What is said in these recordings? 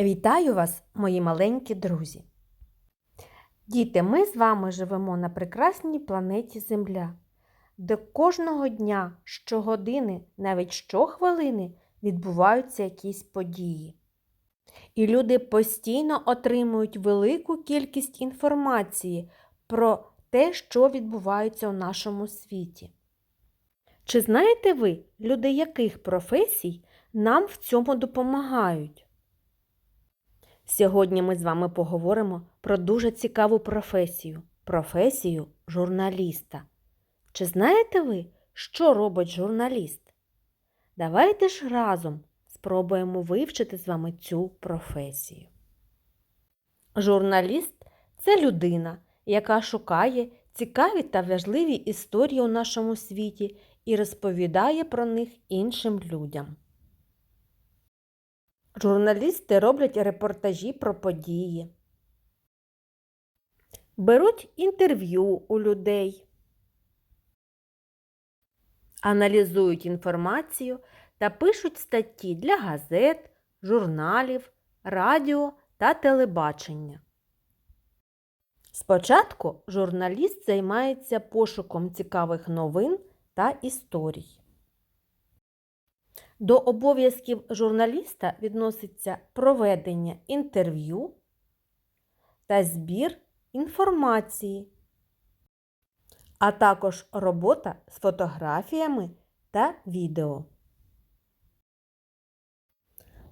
Вітаю вас, мої маленькі друзі! Діти, ми з вами живемо на прекрасній планеті Земля, де кожного дня, щогодини, навіть щохвилини відбуваються якісь події. І люди постійно отримують велику кількість інформації про те, що відбувається у нашому світі. Чи знаєте ви, люди яких професій нам в цьому допомагають? Сьогодні ми з вами поговоримо про дуже цікаву професію професію журналіста. Чи знаєте ви, що робить журналіст? Давайте ж разом спробуємо вивчити з вами цю професію. Журналіст це людина, яка шукає цікаві та важливі історії у нашому світі і розповідає про них іншим людям. Журналісти роблять репортажі про події, беруть інтерв'ю у людей, аналізують інформацію та пишуть статті для газет, журналів, радіо та телебачення. Спочатку журналіст займається пошуком цікавих новин та історій. До обов'язків журналіста відноситься проведення інтерв'ю та збір інформації, а також робота з фотографіями та відео.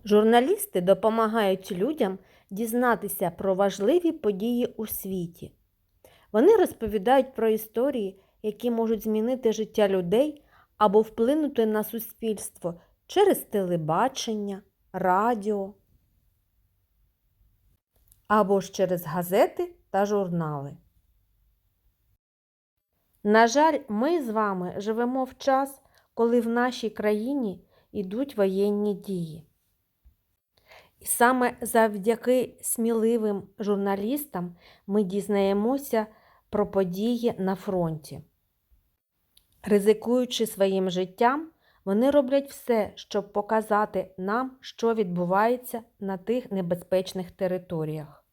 Журналісти допомагають людям дізнатися про важливі події у світі. Вони розповідають про історії, які можуть змінити життя людей або вплинути на суспільство через телебачення, радіо або ж через газети та журнали. На жаль, ми з вами живемо в час, коли в нашій країні йдуть воєнні дії. І саме завдяки сміливим журналістам ми дізнаємося про події на фронті. Ризикуючи своїм життям, вони роблять все, щоб показати нам, що відбувається на тих небезпечних територіях.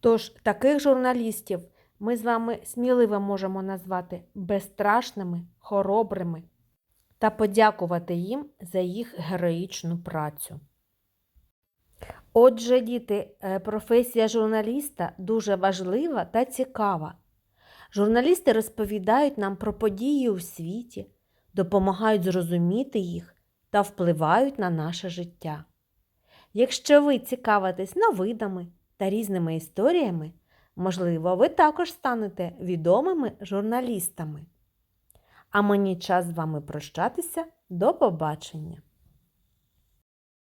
Тож таких журналістів ми з вами сміливо можемо назвати безстрашними, хоробрими та подякувати їм за їх героїчну працю. Отже, діти, е, професія журналіста дуже важлива та цікава. Журналісти розповідають нам про події у світі, допомагають зрозуміти їх та впливають на наше життя. Якщо ви цікавитесь новинами та різними історіями, можливо, ви також станете відомими журналістами. А мені час з вами прощатися. До побачення!